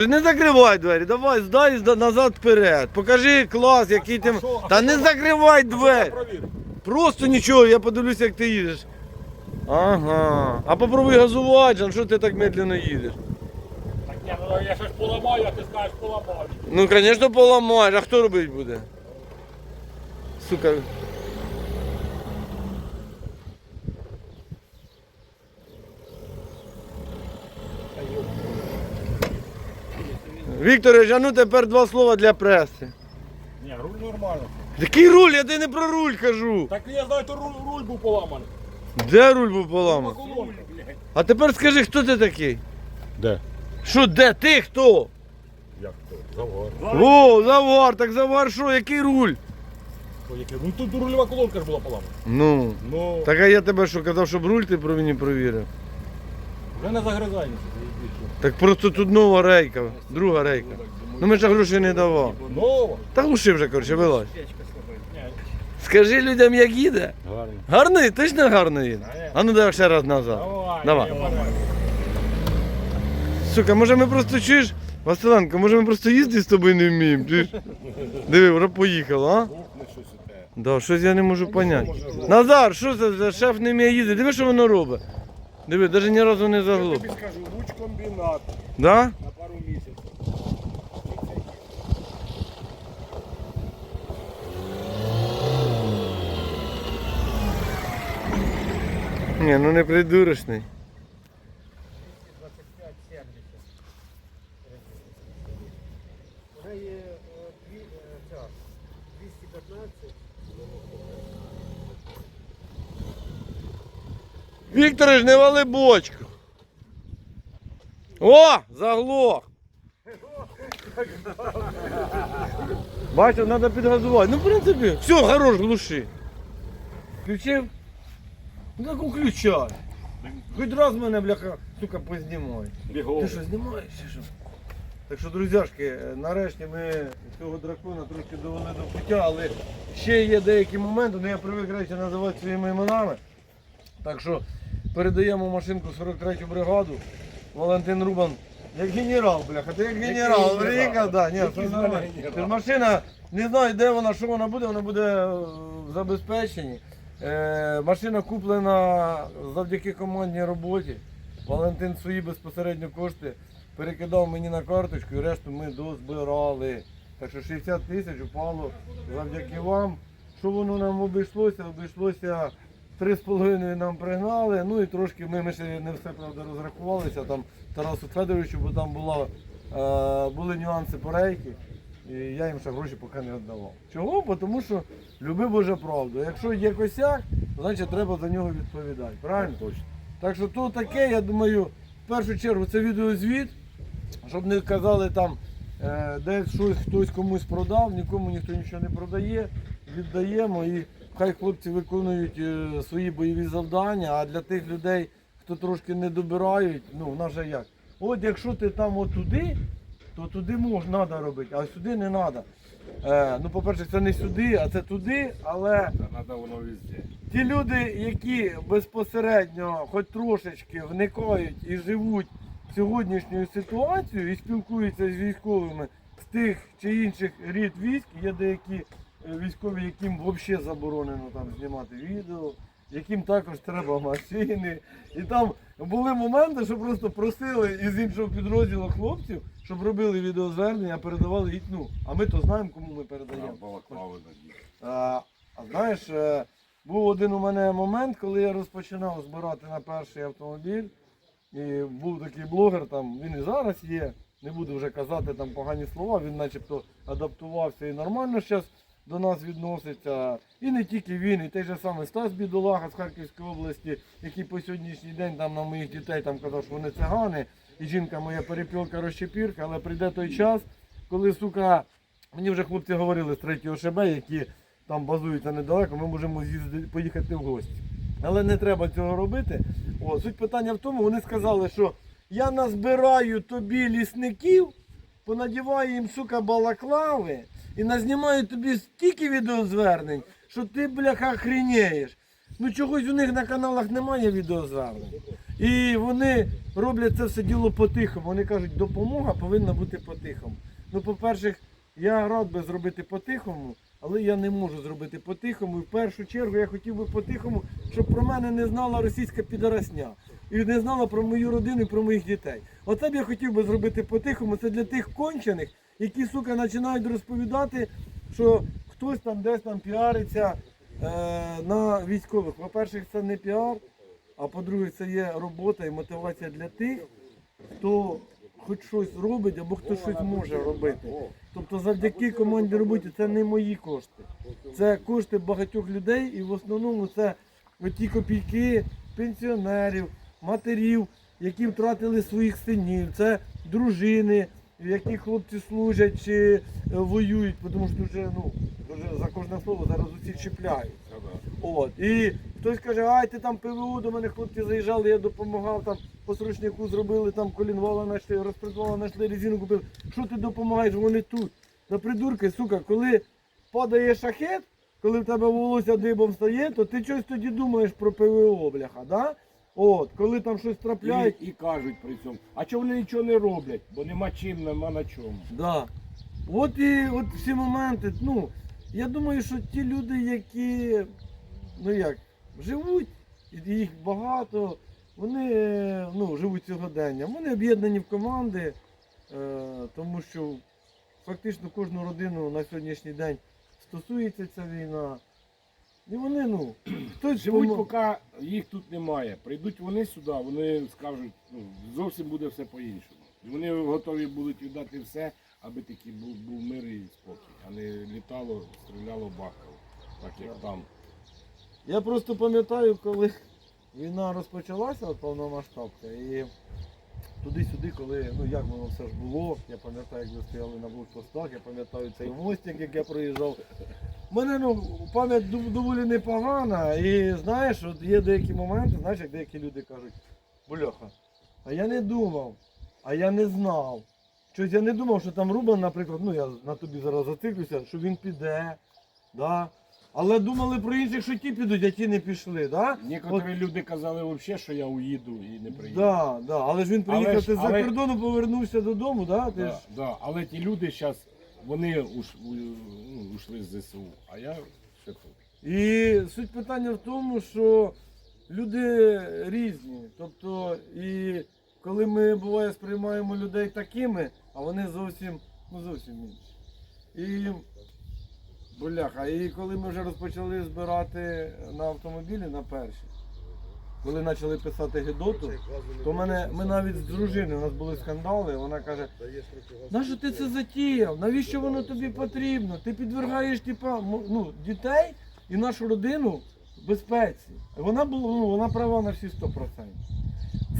Не закривай двері, давай здай назад вперед. Покажи клас, який ти. Та не закривай двері. Просто нічого, я подивлюся, як ти їдеш. Ага. А попробуй газувати, Жан, що ти так медленно їдеш? Так ні, ну я щось поламаю, а ти скажеш поламаю. Ну, звісно, поламаєш, а хто робить буде? Сука. Вікторович, а ну тепер два слова для преси. Ні, руль нормально. Який руль? Я тебе не про руль кажу. Так я знаю, то руль, руль був поламаний. Де руль був поламаний? Колонка, блядь. А тепер скажи, хто ти такий? Де? Що, де? Ти хто? Як то? Завар. О, завар, так завар що, який руль? О, яке? Ну тут рульова колонка ж була поламана. Ну. Ну, Так а я тебе що казав, щоб руль ти про мені провірив? вже не загризайся. Так просто тут нова рейка, друга рейка. Ну ми ж грошей не давав. Нова. Та глуши вже, коротше, вилазь. Скажи людям, як їде. Гарно. Гарний, точно гарно їде. А ну давай ще раз назад. Давай. Давай. Сука, може ми просто чуєш? Василенко, може ми просто їздити з тобою не вміємо? Чуєш? Диви, вже поїхало, а? Да, щось я не можу поняти. Назар, що це за шеф не вміє їздити? Диви, що воно робить. Диви, навіть ні разу не Я заглуп. тобі скажу, луч комбінат Да? на пару місяців. Ні, ну не придурочний. Вона є е, дві, е, ця, 215. Вікторич, не вали бочку. О, заглох. Бачите, треба підгазувати. Ну, в принципі, все, хорош, глуши. Включив? Ну так включай. Хоч раз мене, бляха, сука, познімай. Ти що, знімаєш чи що? Так що, друзяшки, нарешті ми цього дракона трошки довели до пуття, але ще є деякі моменти, ну я привик речі називати своїми іменами. Так що передаємо машинку 43-ю бригаду. Валентин Рубан, як генерал, бляха, ти як генерал, генерал? да, ні, це нормально. Це Машина, не знаю, де вона, що вона буде, вона буде е, в забезпеченні. Е, машина куплена завдяки командній роботі. Валентин свої безпосередньо кошти перекидав мені на карточку і решту ми дозбирали. Так що 60 тисяч упало завдяки вам. Що воно нам обійшлося? Обійшлося 3,5 нам пригнали. Ну і трошки ми, ми ще не все правда розрахувалися там Тарасу Федоровичу, бо там була, е, були нюанси по рейки. І я їм ще гроші поки не віддавав. Чого? Бо Тому що любив Боже правду. Якщо є косяк, значить треба за нього відповідати. Правильно? Точно. Так що то таке, я думаю, в першу чергу це відеозвіт, щоб не казали там, е, десь щось хтось комусь продав, нікому ніхто нічого не продає, віддаємо і хай хлопці виконують е, свої бойові завдання, а для тих людей, хто трошки не добирають, ну в нас же як. От якщо ти там отуди, то туди можна треба робити, а сюди не треба. Е, ну, по-перше, це не сюди, а це туди, але треба воно везде. Ті люди, які безпосередньо хоч трошечки вникають і живуть в сьогоднішню ситуацію і спілкуються з військовими з тих чи інших рід військ, є деякі військові, яким взагалі заборонено там знімати відео, яким також треба машини. І там були моменти, що просто просили із іншого підрозділу хлопців, щоб робили відеозвернення, передавали їх. Ну, а ми то знаємо, кому ми передаємо. Балаклави. А, а знаєш, е, був один у мене момент, коли я розпочинав збирати на перший автомобіль. І був такий блогер, там він і зараз є. Не буду вже казати там погані слова, він начебто адаптувався і нормально зараз до нас відноситься. І не тільки він, і той же самий Стас Бідолага з Харківської області, який по сьогоднішній день там на моїх дітей там казав, що вони цигани, і жінка моя перепілка розчепірка, але прийде той час, коли сука, мені вже хлопці говорили з третього ШБ, які там базуються недалеко, ми можемо з'їздити, поїхати в гості. Але не треба цього робити. О, суть питання в тому, вони сказали, що я назбираю тобі лісників, понадіваю їм, сука, балаклави і назнімаю тобі стільки відеозвернень, що ти, бляха, хрінєєш. Ну чогось у них на каналах немає відеозвернень. І вони роблять це все діло по-тихому. Вони кажуть, допомога повинна бути по-тихому. Ну, по-перше, я рад би зробити по-тихому, але я не можу зробити по-тихому. І в першу чергу я хотів би по-тихому, щоб про мене не знала російська підарасня. І не знала про мою родину і про моїх дітей. Оце б я хотів би зробити по-тихому. Це для тих кончених, які, сука, починають розповідати, що хтось там десь там піариться е, на військових. По-перше, це не піар, а по-друге, це є робота і мотивація для тих, хто хоч щось робить або хто щось може робити. Тобто завдяки команді роботі це не мої кошти. Це кошти багатьох людей і в основному це ті копійки пенсіонерів, матерів, які втратили своїх синів, це дружини, які хлопці служать чи е, воюють, тому що дуже, ну, дуже за кожне слово зараз усі чіпляють. От. І хтось каже, ай, ти там ПВО до мене хлопці заїжджали, я допомагав, там по срочнику зробили, там колінвала знайшли, розпредвала знайшли, резину купили. Що ти допомагаєш? Вони тут. Та придурки, сука, коли падає шахет, коли в тебе волосся дибом стає, то ти щось тоді думаєш про ПВО, бляха, да? От, коли там щось трапляють. І, і кажуть при цьому, а чому вони нічого не роблять? Бо нема чим, нема на чому. Да. От і от всі моменти. Ну, я думаю, що ті люди, які ну як, живуть, і їх багато, вони ну, живуть сьогоденням. Вони об'єднані в команди, е, тому що фактично кожну родину на сьогоднішній день стосується ця війна. І вони, ну, хтось Живуть, помо- поки їх тут немає. Прийдуть вони сюди, вони скажуть, ну, зовсім буде все по-іншому. І вони готові будуть віддати все, аби такий був, був мир і спокій, а не літало, стріляло, бахало, так як там. Я просто пам'ятаю, коли війна розпочалася, от повномасштабка, і туди-сюди, коли, ну як воно все ж було, я пам'ятаю, як ви стояли на блокпостах, я пам'ятаю цей мостик, як я проїжджав. У мене ну, пам'ять доволі непогана, і знаєш, от є деякі моменти, знаєш, як деякі люди кажуть, бляха, а я не думав, а я не знав. Щось я не думав, що там Рубан, наприклад, ну я на тобі зараз зациклюся, що він піде. Да? Але думали про інших, що ті підуть, а ті не пішли. Да? Некоторі люди казали взагалі, що я уїду і не приїду. Да, да. Але ж він приїхав ж- ти з-за кордону, повернувся додому, да? Ти Да, ж... да. Але ті люди зараз, вони уш, ну, ушли з ЗСУ, а я ще тут. І суть питання в тому, що люди різні. Тобто, і коли ми буває сприймаємо людей такими, а вони зовсім, ну зовсім інші. І бляха, і коли ми вже розпочали збирати на автомобілі на перші, коли почали писати Гедоту, то мене, ми навіть з дружиною, у нас були скандали, вона каже, Нащо ти це затіяв? Навіщо воно тобі потрібно? Ти підвергаєш типа, ну, дітей і нашу родину безпеці. Вона була, ну, вона права на всі 100%.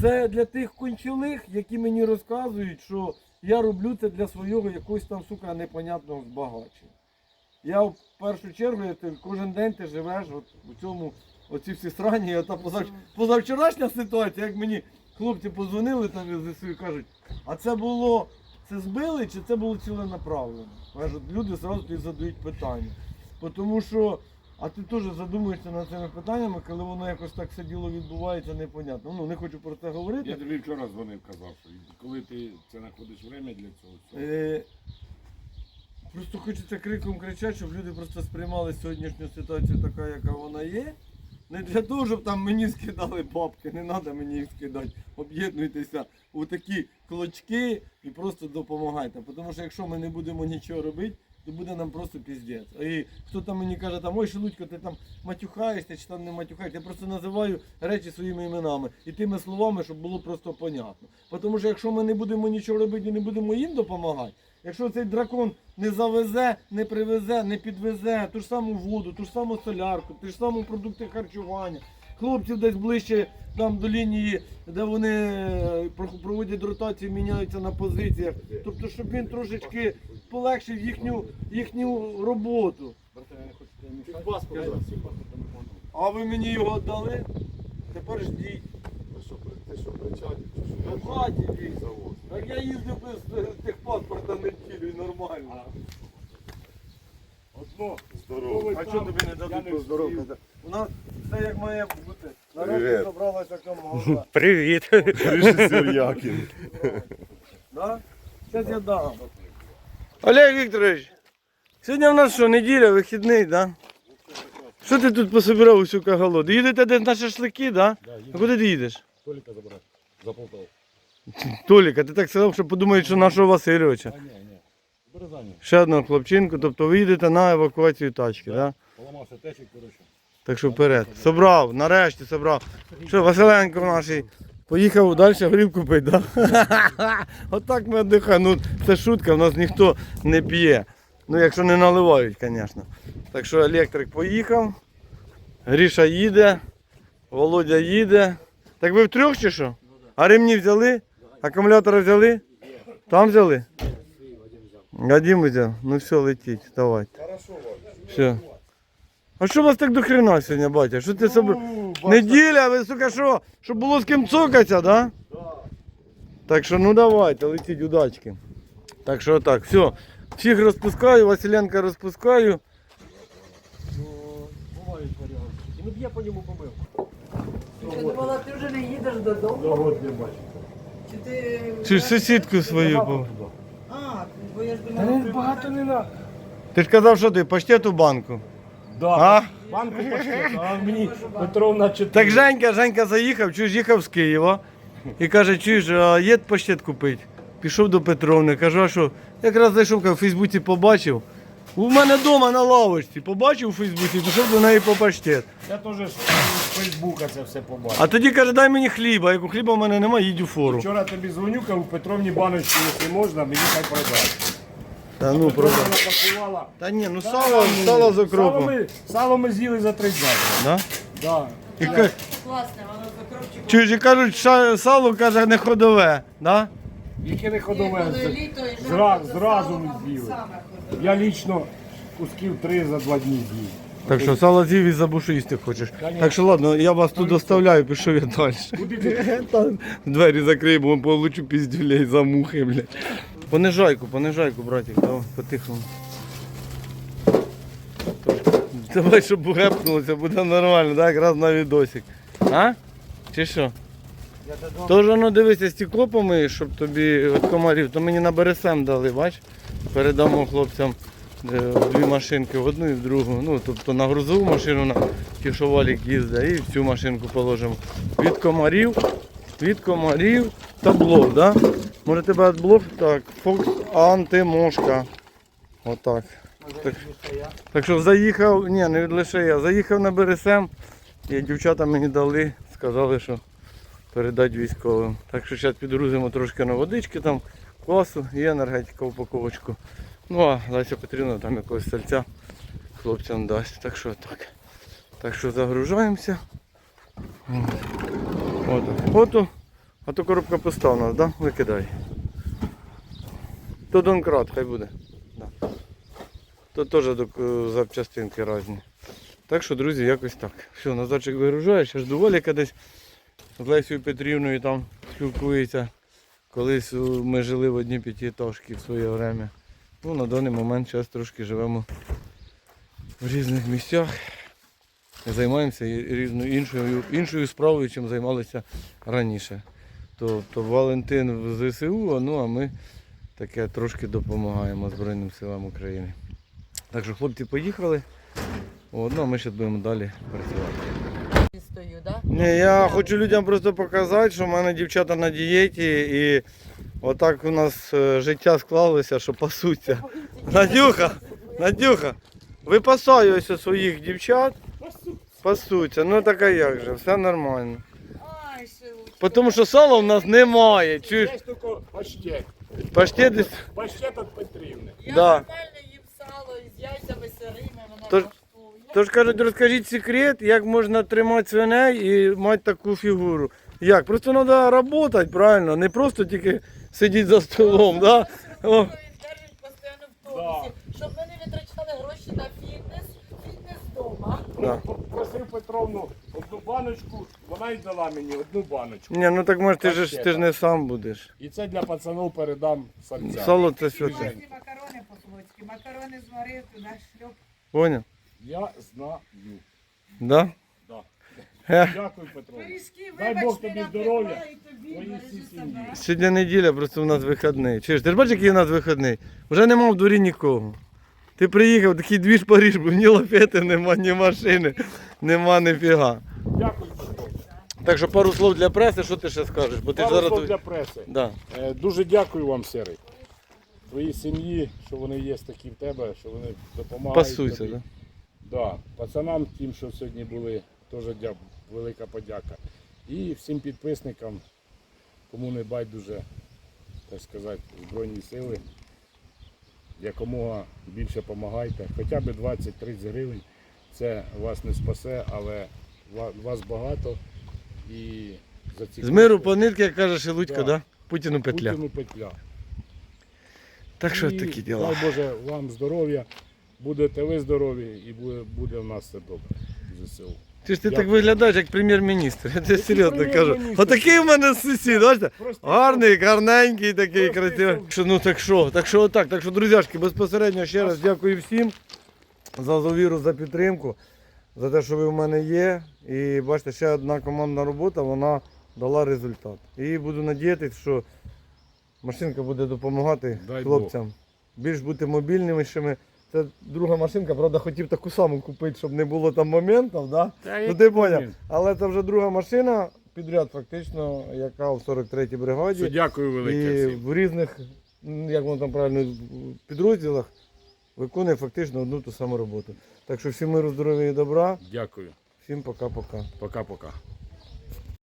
Це для тих кончилих, які мені розказують, що я роблю це для свого якогось там, сука, непонятного збагачення. Я в першу чергу, я, кожен день ти живеш от, у цьому, оці всі срані, ота позав, позавчорашня ситуація, як мені хлопці позвонили там із ЗСУ і кажуть, а це було, це збили чи це було ціленаправлено? Кажуть, люди зразу тобі задають питання. Тому що, а ти теж задумуєшся над цими питаннями, коли воно якось так все діло відбувається, непонятно. Ну, не хочу про це говорити. Я тобі вчора дзвонив, казав, що коли ти це знаходиш время для цього, всього, Е, Просто хочеться криком кричати, щоб люди просто сприймали сьогоднішню ситуацію така, яка вона є. Не для того, щоб там мені скидали бабки, не треба мені їх скидати. Об'єднуйтеся у такі клочки і просто допомагайте. Тому що якщо ми не будемо нічого робити, то буде нам просто піздець. І хто там мені каже, там, ой, Шелудько, ти там матюхаєшся чи там не матюхаєшся. Я просто називаю речі своїми іменами і тими словами, щоб було просто понятно. Тому що якщо ми не будемо нічого робити і не будемо їм допомагати, якщо цей дракон не завезе, не привезе, не підвезе ту ж саму воду, ту ж саму солярку, ті ж самі продукти харчування, хлопців десь ближче там до лінії, де вони е, проводять ротацію, міняються на позиціях. Тобто, щоб він трошечки полегшив їхню, їхню роботу. А ви мені його дали? Тепер ждіть. В хаті він. Так я їздив без е, техпаспорта неділю і нормально. Одно, Здорово. А чого тобі не я дадуть не поздоровкатися? У нас все як має бути. Нарешті зібралася команда. Привіт. Режисер Якін. Да? Зараз я дам. Олег Вікторович, сьогодні в нас що, неділя, вихідний, да? Що ти тут пособирав усю кагалоду? Їдете десь на шашлики, да? А куди ти їдеш? Толіка забирати. За Полтаву. Толіка, ти так сказав, що подумають, що нашого Васильовича. А ні, ні. Березані. Ще одного хлопчинку, тобто ви їдете на евакуацію тачки, да? Поламався течик, коротше. Так що вперед. Собрав, нарешті собрав. Що, Василенко наш поїхав далі горівку пити, да? Отак ми віддихаємо. Ну, це шутка, в нас ніхто не п'є. Ну, якщо не наливають, звісно. Так що електрик поїхав, Гріша їде, Володя їде. Так ви втрьох чи що? А ремні взяли? Акумулятори взяли? Там взяли? Вадим взяв. Ну все, летіть, давайте. Все. А що у вас так до хрена сьогодні, батя? Що ти собі... Неділя, ви, сука, що? Щоб було з ким цокатися, да? Так що ну давайте, летіть удачки. Так що так, все. Всіх розпускаю, Василенка розпускаю. Бувають варіанти. Ну б я по ньому побив. Я думала, ти вже не їдеш додому. Не бачу. Чи ти. Чи ж сусідку свою був? А, бо я ж думала, ти багато не надо. Ти ж казав, що ти паштету банку. Да. А? Банку паштет, а мені Петровна чотири. Так Женька, Женька заїхав, чуєш, їхав з Києва. І каже, чуєш, а є паштет купити? Пішов до Петровни, кажу, а що? Якраз зайшов, в Фейсбуці побачив. У мене вдома на лавочці, побачив у Фейсбуці, пішов до неї по паштет. Я теж Фейсбука це все побачив. А тоді каже, дай мені хліба. Як у хліба в мене немає, їдь у фору. Вчора тобі дзвоню, кажу, Петровні баночки, якщо можна, мені хай продасть. Та ну правда. Та ні, ну сало, сало з Сало окропом. ми, сало ми з'їли за три дня. Да? Да. І, ка- класне, воно за кропчиком. чуєш, і кажуть, ша- сало каже не ходове. Да? Яке не Коли ходове. літо і Зра- жарко, то зразу сало, ми мабуть, з'їли. саме. Я лічно кусків три за два дні з'їв. Так що сало з'їв і забушу їсти хочеш. Так що ладно, я вас тут доставляю, пішов я далі. Двері закрий, бо получу піздюлей за мухи, блядь. Понижайку, понижайку, братик, давай, потихому. Давай, щоб гепнулося, буде нормально, так, якраз на відосик. А? Чи що? Тож ну дивися, стекло помиєш, щоб тобі від комарів, то мені на бересем дали, бач? Передамо хлопцям дві машинки в одну і в другу. Ну, тобто на грузову машину, на ті, їздить, і в цю машинку положимо. Від комарів, від комарів та блок, да? Може тебе блок? Так, Фокс антимошка. Отак. Так, так що заїхав, ні, не від лише я, заїхав на БРСМ і дівчата мені дали, сказали, що передати військовим. Так що зараз підгрузимо трошки на водички там, квасу і енергетика упаковочку. Ну а Леся Петрівна там якогось сальця хлопцям дасть. Так що так. Так що загружаємося. Ото. Ото. А то коробка пуста у нас, да? Викидай. То донкрат, хай буде. Да. То теж е, запчастинки різні. Так що, друзі, якось так. Все, Назарчик вигружає, ще жду Валіка десь з Лесією Петрівною там спілкується. Колись ми жили в одній п'ятиэтажці в своє время. Ну, на даний момент зараз трошки живемо в різних місцях. Займаємося і- різною іншою, іншою справою, чим займалися раніше. Тобто Валентин в ЗСУ, ну а ми таке трошки допомагаємо Збройним силам України. Так що хлопці поїхали. От, ну, а ми ще будемо далі працювати. Стою, да? Ні, я хочу людям просто показати, що в мене дівчата на дієті і отак у нас е, життя склалося, що пасуться. Надюха, Надюха, випасаю ось своїх дівчат, пасуться. Ну так а як же, все нормально. Тому що сала в нас немає. Чуєш, Є тільки паштет. паштет десь. Паштет від Петрівни. Я Да. нормально їм сало із яйцями сирими, мене Тож- Тож кажуть, розкажіть секрет, як можна тримати свиней і мати таку фігуру. Як? Просто треба працювати, правильно, не просто тільки сидіти за столом. Да? О. Він постійно в тонусі, щоб ми не витрачали гроші на фітнес, фітнес вдома. Да. Просив Петровну одну баночку, вона й дала мені одну баночку. Ні, ну так може ти ж, ти ж не сам будеш. І це для пацанів передам самцям. Сало це святе. Макарони по-флотськи, макарони зварив, туди шльоп. Поняв? Я знаю. Да? Дякую, Петро. Дай Бог тобі здоров'я, твоїй всій сім'ї. Сьогодні неділя, просто у нас вихідний. Чуєш, ти ж бачиш, який у нас вихідний? Вже нема в дворі нікого. Ти приїхав, такий двіж Паріж, був ні лафети, нема, ні машини, нема ніфіга. Дякую, Петро. Так що пару слов для преси, що ти ще скажеш? Бо ти ж Пару зараз. слов для преси. Да. Е, Дуже дякую вам, Серий. Твоїй сім'ї, що вони є такі в тебе, що вони допомагають. Пасуйся, тобі. да? Да. Пацанам, тим, що сьогодні були, теж дя- велика подяка. І всім підписникам, кому не байдуже, так сказати, Збройні сили, якомога більше допомагайте. Хоча б 20-30 гривень. Це вас не спасе, але вас багато. І за ці З миру по нитки, як каже Шелудько, да. Да. Путіну петля. Путіну петля. Так що І такі діла. Дай Боже вам здоров'я, будете ви здорові і буде, буде в нас все добре. ЗСУ. Ти ж ти так виглядаєш, як прем'єр-міністр. Я тебе серйозно кажу. Отакий у мене сусід, бачите? Гарний, гарненький такий, красивий. Що, ну так що, так що отак. Так що, друзяшки, безпосередньо ще раз дякую всім за довіру, за підтримку, за те, що ви в мене є. І бачите, ще одна командна робота, вона дала результат. І буду надіятися, що машинка буде допомагати Дай хлопцям. Більш бути мобільнішими. Це друга машинка, правда, хотів таку саму купити, щоб не було там моментів, да? Ну ти поняв. Але це вже друга машина, підряд фактично, яка в 43-й бригаді. Все, дякую велике І всім. в різних, як воно там правильно, підрозділах виконує фактично одну ту саму роботу. Так що всім миру, здоров'я і добра, Дякую. всім пока-пока. Пока-пока.